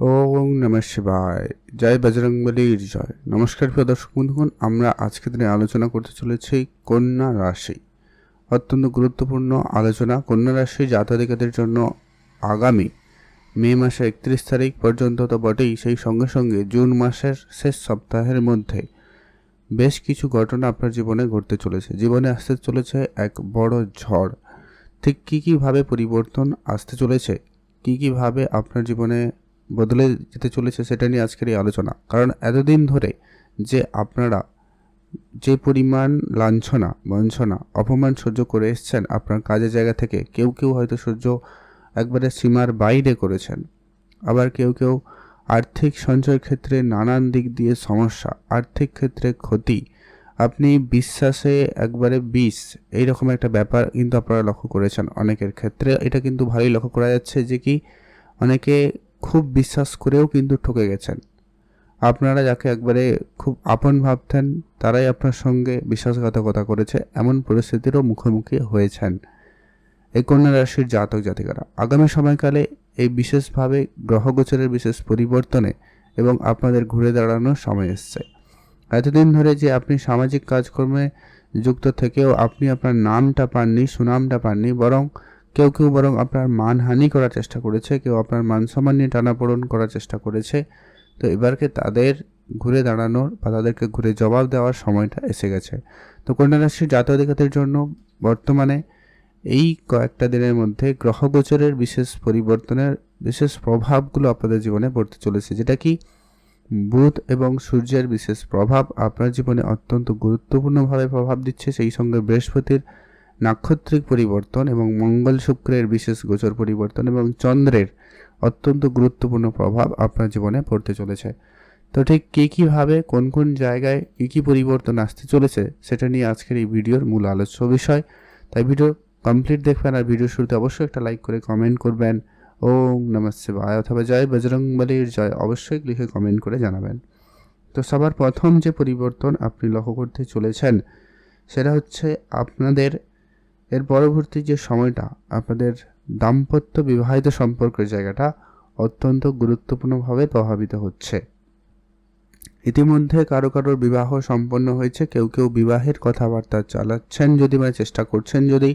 ওম নমঃ শিবায়। জয় বজরংবলীর জয়। নমস্কার প্রিয় দর্শক বন্ধুগণ, আমরা আজকে দিনে আলোচনা করতে চলেছি কন্যা রাশি। অত্যন্ত গুরুত্বপূর্ণ আলোচনা। কন্যা রাশি জাতকাদের জন্য আগামী মে মাসের একত্রিশ তারিখ পর্যন্ত তো বটেই। সেই সঙ্গে সঙ্গে জুন মাসের শেষ সপ্তাহের মধ্যে বেশ কিছু ঘটনা আপনার জীবনে ঘটতে চলেছে। জীবনে আসতে চলেছে এক বড় ঝড়। ঠিক কী কীভাবে পরিবর্তন আসতে চলেছে? কী কীভাবে আপনার জীবনে বদলে যেতে চলেছে সেটা নিয়ে আজকের এই আলোচনা। কারণ এতদিন ধরে যে আপনারা যে পরিমাণ লাঞ্ছনা, বঞ্চনা, অপমান সহ্য করে এসছেন আপনার কাজের জায়গা থেকে, কেউ কেউ হয়তো সহ্য একবারে সীমার বাইরে করেছেন। আবার কেউ কেউ আর্থিক সঞ্চয়ের ক্ষেত্রে নানান দিক দিয়ে সমস্যা, আর্থিক ক্ষেত্রে ক্ষতি। আপনি বিশ্বাসে একবারে বিষ, এইরকম একটা ব্যাপার কিন্তু আপনারা লক্ষ্য করেছেন অনেকের ক্ষেত্রে। এটা কিন্তু ভালোই লক্ষ্য করা যাচ্ছে যে কি, অনেকে খুব বিশ্বাস করেও কিন্তু ঠকে গেছেন। আপনারা যাকে একবারে খুব আপন ভাবতেন, তারাই আপনার সঙ্গে বিশ্বাসঘাতকতা করেছে, এমন পরিস্থিতিরও মুখোমুখি হয়েছেন এই কন্যা রাশির জাতক জাতিকারা। আগামী সময়কালে এই বিশেষভাবে গ্রহগোচরের বিশেষ পরিবর্তনে এবং আপনাদের ঘুরে দাঁড়ানোর সময় এসছে। এতদিন ধরে যে আপনি সামাজিক কাজকর্মে যুক্ত থেকেও আপনি আপনার নামটা পাননি, সুনামটা পাননি, বরং কেউ কেউ বরং আপনার মানহানি করার চেষ্টা করেছে, কেউ আপনার মান সম্মান নিয়ে টানাপোড়ন করার চেষ্টা করেছে। তো এবারকে তাদের ঘুরে দাঁড়ানোর বা তাদেরকে ঘুরে জবাব দেওয়ার সময়টা এসে গেছে। তো কন্যা রাশির জাতকাদের জন্য বর্তমানে এই কয়েকটা দিনের মধ্যে গ্রহগোচরের বিশেষ পরিবর্তনের বিশেষ প্রভাবগুলো আপনাদের জীবনে পড়তে চলেছে। যেটা কি বুধ এবং সূর্যের বিশেষ প্রভাব আপনার জীবনে অত্যন্ত গুরুত্বপূর্ণভাবে প্রভাব দিচ্ছে। সেই সঙ্গে বৃহস্পতির নাক্ষত্রিক পরিবর্তন এবং মঙ্গল শুক্রের বিশেষ গোচর পরিবর্তন এবং চন্দ্রের অত্যন্ত গুরুত্বপূর্ণ প্রভাব আপনার জীবনে পড়তে চলেছে। তো ঠিক কী কীভাবে, কোন কোন জায়গায় কী কী পরিবর্তন আসতে চলেছে, সেটা নিয়ে আজকের এই ভিডিওর মূল আলোচ্য বিষয়। তাই ভিডিও কমপ্লিট দেখবেন আর ভিডিও শুরুতে অবশ্যই একটা লাইক করে কমেন্ট করবেন। ওম নমঃ শিবায় অথবা জয় বজরংবলীর জয় অবশ্যই লিখে কমেন্ট করে জানাবেন। তো সবার প্রথম যে পরিবর্তন আপনি লক্ষ্য করতে চলেছেন, সেটা হচ্ছে আপনাদের এর পরবর্তী যে সময়টা, আপনাদের দাম্পত্য বিবাহিত সম্পর্কের জায়গাটা অত্যন্ত গুরুত্বপূর্ণভাবে প্রভাবিত হচ্ছে। ইতিমধ্যে কারও কারোর বিবাহ সম্পন্ন হয়েছে, কেউ কেউ বিবাহের কথাবার্তা চালাচ্ছেন যদি মানে চেষ্টা করছেন যদি,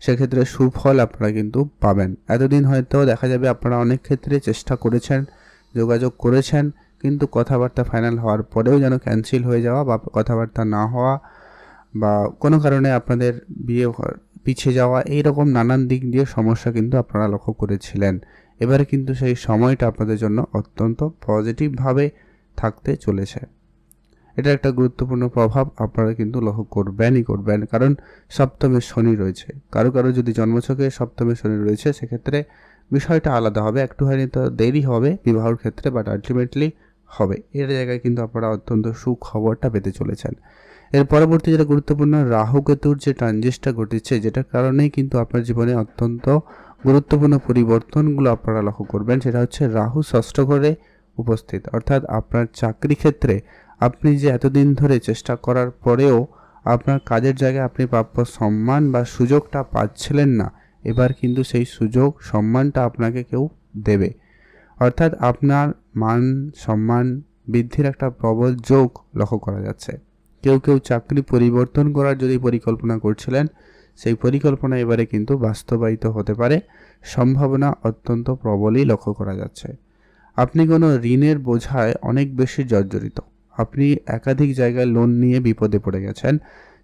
সেক্ষেত্রে সুফল আপনারা কিন্তু পাবেন। এতদিন হয়তো দেখা যাবে আপনারা অনেক ক্ষেত্রে চেষ্টা করেছেন, যোগাযোগ করেছেন, কিন্তু কথাবার্তা ফাইনাল হওয়ার পরেও যেন ক্যান্সেল হয়ে যাওয়া বা কথাবার্তা না হওয়া বা কোনো কারণে আপনাদের বিয়ে পিছিয়ে যাওয়া এই রকম নানান দিক দিয়ে সমস্যা কিন্তু আপনারা লক্ষ্য করেছিলেন। এবারে কিন্তু সেই সময়টা আপনাদের জন্য অত্যন্ত পজিটিভভাবে থাকতে চলেছে। এটা একটা গুরুত্বপূর্ণ প্রভাব আপনারা কিন্তু লক্ষ্য করবেনই করবেন, কারণ সপ্তমে শনি রয়েছে। কারও কারও যদি জন্মছকে সপ্তমে শনি রয়েছে, সেক্ষেত্রে বিষয়টা আলাদা হবে। একটু হয়নি তো দেরি হবে, বিবাহর ক্ষেত্রে বাট আলটিমেটলি হবে। এর জায়গায় কিন্তু আপনারা অত্যন্ত সুখবরটা পেতে চলেছেন। এর পরবর্তী যেটা গুরুত্বপূর্ণ, রাহু কেতুর যে ট্রানজিস্টটা ঘটেছে, যেটার কারণেই কিন্তু আপনার জীবনে অত্যন্ত গুরুত্বপূর্ণ পরিবর্তনগুলো আপনারা লক্ষ্য করবেন, সেটা হচ্ছে রাহু ষষ্ঠ ঘরে উপস্থিত। অর্থাৎ আপনার চাকরি ক্ষেত্রে আপনি যে এতদিন ধরে চেষ্টা করার পরেও আপনার কাজের জায়গায় আপনি প্রাপ্য সম্মান বা সুযোগটা পাচ্ছিলেন না, এবার কিন্তু সেই সুযোগ, সম্মানটা আপনাকে কেউ দেবে। অর্থাৎ আপনার মান, সম্মান বৃদ্ধির একটা প্রবল যোগ লক্ষ্য করা যাচ্ছে। কেউ কেউ চাকরি পরিবর্তন করার যদি পরিকল্পনা করছিলেন, সেই পরিকল্পনা এবারে কিন্তু বাস্তবায়িত হতে পারে। সম্ভাবনা অত্যন্ত প্রবলই লক্ষ্য করা যাচ্ছে। আপনি কোনো ঋণের বোঝায় অনেক বেশি জর্জরিত। আপনি একাধিক জায়গায় লোন নিয়ে বিপদে পড়ে গেছেন,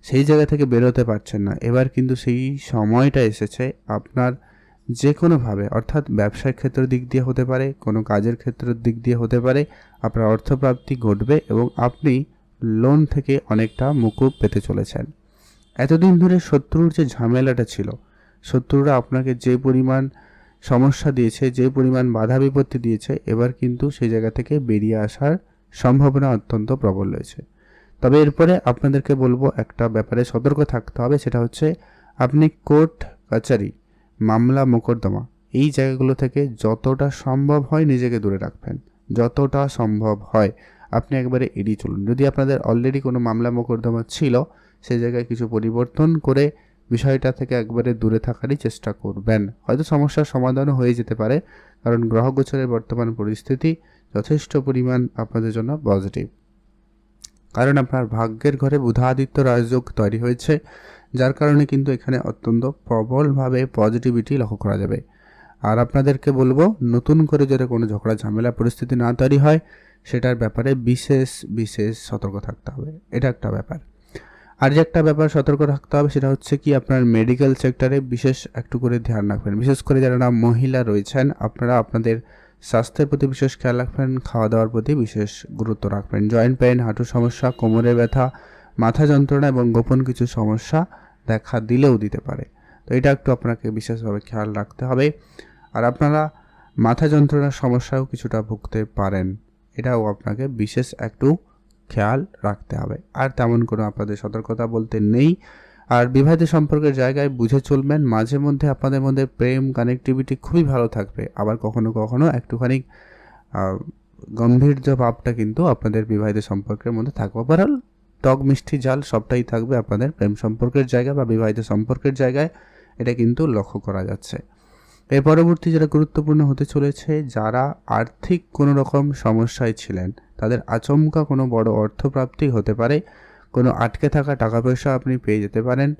সেই জায়গা থেকে বেরোতে পারছেন না। এবার কিন্তু সেই সময়টা এসেছে আপনার যে কোনোভাবে অর্থাৎ ব্যবসার ক্ষেত্রের দিক দিয়ে হতে পারে, কোনো কাজের ক্ষেত্রের দিক দিয়ে হতে পারে, আপনার অর্থপ্রাপ্তি ঘটবে এবং আপনি লোন থেকে অনেকটা মুকুব পেতে চলেছেন। এতদিন ধরে শত্রুর যে ঝামেলাটা ছিল, শত্রুরা আপনাকে যে পরিমাণ সমস্যা দিয়েছে, যে পরিমাণ বাধা বিপত্তি দিয়েছে, এবার কিন্তু সেই জায়গা থেকে বেরিয়ে আসার সম্ভাবনা অত্যন্ত প্রবল রয়েছে। তবে এরপরে আপনাদেরকে বলব একটা ব্যাপারে সতর্ক থাকতে হবে, সেটা হচ্ছে আপনি কোর্ট কাচারি, মামলা মোকদ্দমা, এই জায়গাগুলো থেকে যতটা সম্ভব হয় নিজেকে দূরে রাখবেন। যতটা সম্ভব হয়। আপনি একবারে এড়িয়ে চলুন। যদি আপনাদের অলরেডি কোনো মামলা মোকদ্দমা ছিল, সেই জায়গায় কিছু পরিবর্তন করে বিষয়টা থেকে একবারে দূরে থাকারই চেষ্টা করবেন। হয়তো সমস্যার সমাধানও হয়ে যেতে পারে, কারণ গ্রহ গোচরের বর্তমান পরিস্থিতি যথেষ্ট পরিমাণ আপনাদের জন্য পজিটিভ কারণ আপনার ভাগ্যের ঘরে বুধাদিত্য রাজযোগ তৈরি হয়েছে, যার কারণে কিন্তু এখানে অত্যন্ত প্রবলভাবে পজিটিভিটি লক্ষ্য করা যাবে। আর আপনাদেরকে বলব, নতুন করে যাতে কোনো ঝগড়া ঝামেলা পরিস্থিতি না তৈরি হয় সেটার ব্যাপারে বিশেষ বিশেষ সতর্ক থাকতে হবে। এটা একটা ব্যাপার। আর যে একটা ব্যাপার সতর্ক থাকতে হবে সেটা হচ্ছে কি আপনার মেডিকেল সেক্টরে বিশেষ একটু করে ধ্যান রাখবেন। বিশেষ করে যারা মহিলা রয়েছেন, আপনারা আপনাদের স্বাস্থ্যের প্রতি বিশেষ খেয়াল রাখবেন খাওয়া দাওয়ার প্রতি বিশেষ গুরুত্ব রাখবেন। জয়েন্ট পেইন, হাঁটুর সমস্যা কোমরে ব্যথা, মাথা যন্ত্রণা এবং গোপন কিছু সমস্যা দেখা দিলেও দিতে পারে। তো এটা একটু আপনাকে বিশেষভাবে খেয়াল রাখতে হবে। আর আপনারা মাথা যন্ত্রণার সমস্যাও কিছুটা ভুগতে পারেন। এটাও আপনাকে বিশেষ একটু খেয়াল রাখতে হবে। আর তেমন কোনো আপনাদের সতর্কতা বলতে নেই। আর বিবাহিত সম্পর্কের জায়গায় বুঝে চলবেন, মাঝে মধ্যে আপনাদের মধ্যে প্রেম কানেক্টিভিটি খুবই ভালো থাকবে। আবার কখনো কখনো একটুখানি গম্ভীর্য ভাবটা কিন্তু আপনাদের বিবাহিত সম্পর্কের মধ্যে থাকবে। ওভারঅল টক মিষ্টি, জাল সবটাই থাকবে আপনাদের প্রেম সম্পর্কের জায়গা বা বিবাহিত সম্পর্কের জায়গায়। এটা কিন্তু লক্ষ্য করা যাচ্ছে। এর পরবর্তী যেটা গুরুত্বপূর্ণ হতে চলেছে, যারা আর্থিক কোনো রকম সমস্যায় ছিলেন, তাদের আচমকা কোনো বড় অর্থপ্রাপ্তি হতে পারে। কোনো আটকে থাকা টাকা পয়সা আপনি পেয়ে যেতে পারেন।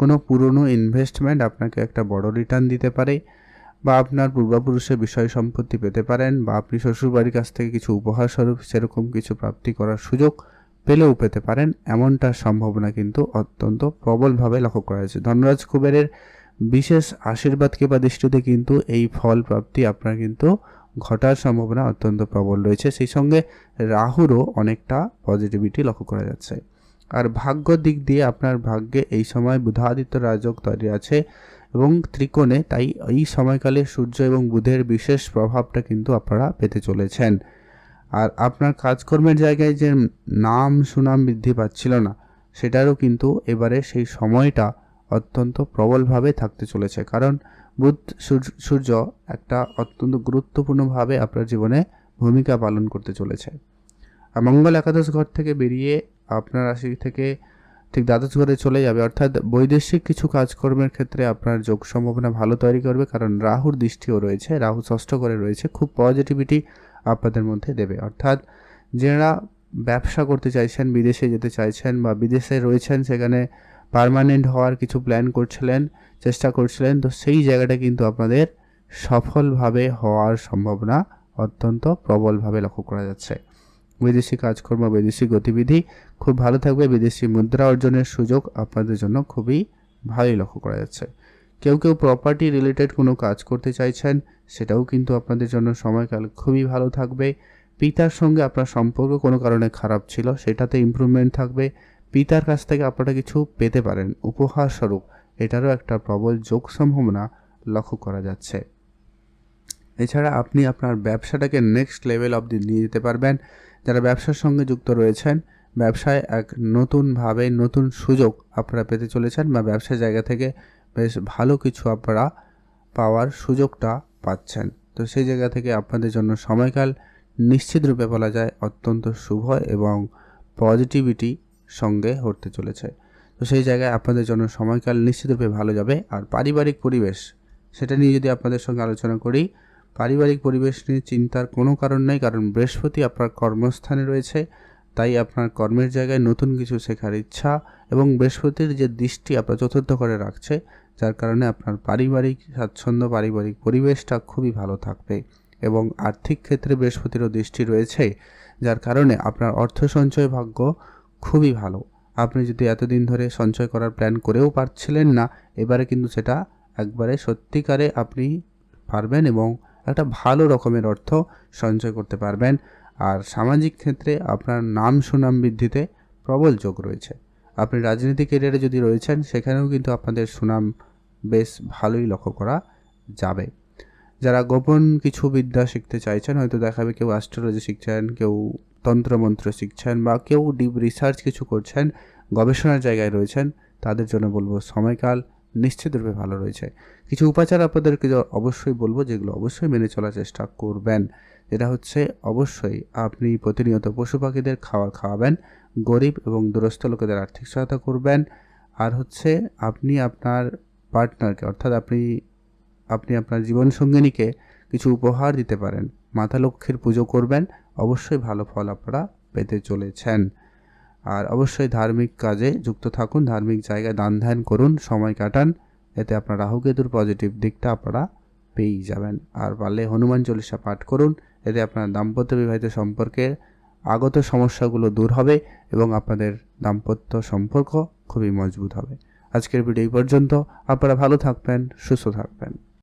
কোনো পুরনো ইনভেস্টমেন্ট আপনাকে একটা বড় রিটার্ন দিতে পারে বা আপনার পূর্বপুরুষের বিষয় সম্পত্তি পেতে পারেন বা আপনি শ্বশুরবাড়ির কাছ থেকে কিছু উপহার স্বরূপ সেরকম কিছু প্রাপ্তি করার সুযোগ পেলেও পেতে পারেন। এমনটার সম্ভাবনা কিন্তু অত্যন্ত প্রবলভাবে লক্ষ্য করা হয়েছে ধনরাজ কুবেরের বিশেষ আশীর্বাদ কিংবা দৃষ্টিতে কিন্তু এই ফল প্রাপ্তি আপনার কিন্তু ঘটার সম্ভাবনা অত্যন্ত প্রবল রয়েছে। সেই সঙ্গে রাহুরও অনেকটা পজিটিভিটি লক্ষ্য করা যাচ্ছে। আর ভাগ্য দিক দিয়ে আপনার ভাগ্যে এই সময় বুধাদিত্য রাজক তৈরি আছে এবং ত্রিকোণে, তাই এই সময়কালে সূর্য এবং বুধের বিশেষ প্রভাবটা কিন্তু আপনারা পেতে চলেছেন। আর আপনার কাজকর্মের জায়গায় যে নাম সুনাম বৃদ্ধি পাচ্ছিল না, সেটারও কিন্তু এবারে সেই সময়টা অত্যন্ত প্রবলভাবে থাকতে চলেছে। কারণ বুধ, সূর্য একটা অত্যন্ত গুরুত্বপূর্ণভাবে আপনার জীবনে ভূমিকা পালন করতে চলেছে। আর মঙ্গল একাদশ ঘর থেকে বেরিয়ে আপনার রাশি থেকে ঠিক দ্বাদশ ঘরে চলে যাবে। অর্থাৎ বৈদেশিক কিছু কাজকর্মের ক্ষেত্রে আপনার যোগ সম্ভাবনা ভালো তৈরি করবে। কারণ রাহুর দৃষ্টিও রয়েছে, রাহু ষষ্ঠ করে রয়েছে। খুব পজিটিভিটি আপনাদের মধ্যে দেবে। অর্থাৎ যারা ব্যবসা করতে চাইছেন, বিদেশে যেতে চাইছেন বা বিদেশে রয়েছেন, সেখানে পারমানেন্ট হওয়ার কিছু প্ল্যান করছিলেন, চেষ্টা করছিলেন, তো সেই জায়গাটা কিন্তু আপনাদের সফলভাবে হওয়ার সম্ভাবনা অত্যন্ত প্রবলভাবে লক্ষ্য করা যাচ্ছে। বিদেশি কাজকর্ম বিদেশি গতিবিধি, খুব ভালো থাকবে। বিদেশি মুদ্রা অর্জনের সুযোগ আপনাদের জন্য খুবই ভালোই লক্ষ্য করা যাচ্ছে। কেউ কেউ প্রপার্টি রিলেটেড কোনো কাজ করতে চাইছেন, সেটাও কিন্তু আপনাদের জন্য সময়কাল খুবই ভালো থাকবে। পিতার সঙ্গে আপনার সম্পর্ক কোনো কারণে খারাপ ছিল, সেটাতে ইম্প্রুভমেন্ট থাকবে। পিতার কাছ থেকে আপনারা কিছু পেতে পারেন। উপহার স্বরূপ এটারও একটা প্রবল যোগ সম্ভাবনা লক্ষ্য করা যাচ্ছে। এছাড়া আপনি আপনার ব্যবসাটাকে নেক্সট লেভেল অবধি নিয়ে যেতে পারবেন। যারা ব্যবসার সঙ্গে যুক্ত রয়েছেন, ব্যবসায় এক নতুনভাবে নতুন সুযোগ আপনারা পেতে চলেছেন বা ব্যবসার জায়গা থেকে বেশ ভালো কিছু আপনারা পাওয়ার সুযোগটা পাচ্ছেন। তো সেই জায়গা থেকে আপনাদের জন্য সময়কাল নিশ্চিত রূপে বলা যায় অত্যন্ত শুভ এবং পজিটিভিটি সঙ্গে হতে চলেছে। তো সেই জায়গায় আপনাদের জন্য সময়কাল নিশ্চিতরূপে ভালো যাবে। আর পারিবারিক পরিবেশ, সেটা নিয়ে যদি আপনাদের সঙ্গে আলোচনা করি, পারিবারিক পরিবেশ নিয়ে চিন্তার কোনো কারণ নেই, কারণ বৃহস্পতি আপনার কর্মস্থানে রয়েছে, তাই আপনার কর্মের জায়গায় নতুন কিছু শেখার ইচ্ছা এবং বৃহস্পতির যে দৃষ্টি আপনার চতুর্থ করে রাখছে, যার কারণে আপনার পারিবারিক স্বাচ্ছন্দ্য, পারিবারিক পরিবেশটা খুবই ভালো থাকবে এবং আর্থিক ক্ষেত্রে বৃহস্পতিরও দৃষ্টি রয়েছে, যার কারণে আপনার অর্থ সঞ্চয় ভাগ্য খুবই ভালো। আপনি যদি এতদিন ধরে সঞ্চয় করার প্ল্যান করেও পারছিলেন না, এবারে কিন্তু সেটা একবারে সত্যিকারে আপনি পারবেন এবং একটা ভালো রকমের অর্থ সঞ্চয় করতে পারবেন। আর সামাজিক ক্ষেত্রে আপনার নাম সুনাম বৃদ্ধিতে প্রবল যোগ রয়েছে। আপনি রাজনীতি কেরিয়ারে যদি রয়েছেন, সেখানেও কিন্তু আপনাদের সুনাম বেশ ভালোই লক্ষ্য করা যাবে। যারা গোপন কিছু বিদ্যা শিখতে চাইছেন, হয়তো দেখাবে কেউ অ্যাস্ট্রোলজি শিখছেন, কেউ তন্ত্রমন্ত্র শিখছেন বা কেউ ডিপ রিসার্চ কিছু করছেন, গবেষণার জায়গায় রয়েছেন, তাদের জন্য বলব সময়কাল নিশ্চিতরূপে ভালো রয়েছে। কিছু উপাচার আপনাদেরকে অবশ্যই বলব যেগুলো অবশ্যই মেনে চলার চেষ্টা করবেন। যেটা হচ্ছে অবশ্যই আপনি প্রতিনিয়ত পশু পাখিদের খাবার খাওয়াবেন, গরিব এবং দুরস্থ লোকেদের আর্থিক সহায়তা করবেন। আর হচ্ছে আপনি আপনার পার্টনারকে অর্থাৎ আপনি আপনি আপনার জীবনসঙ্গিনীকে কিছু উপহার দিতে পারেন। মাতা লক্ষ্মীর পুজো করবেন অবশ্যই ভালো ফল আপনারা পেতে চলেছেন। আর অবশ্যই ধার্মিক কাজে যুক্ত থাকুন, ধার্মিক জায়গায় দান ধ্যান করুন, সময় কাটান, এতে আপনার রাহুকেতুর পজিটিভ দিকটা আপনারা পেয়েই যাবেন। আর পারলে হনুমান চল্লিশা পাঠ করুন, এতে আপনার দাম্পত্য বিবাহিত সম্পর্কের আগত সমস্যাগুলো দূর হবে এবং আপনাদের দাম্পত্য সম্পর্ক খুবই মজবুত হবে। আজকের ভিডিও এই পর্যন্ত। আপনারা ভালো থাকবেন, সুস্থ থাকবেন।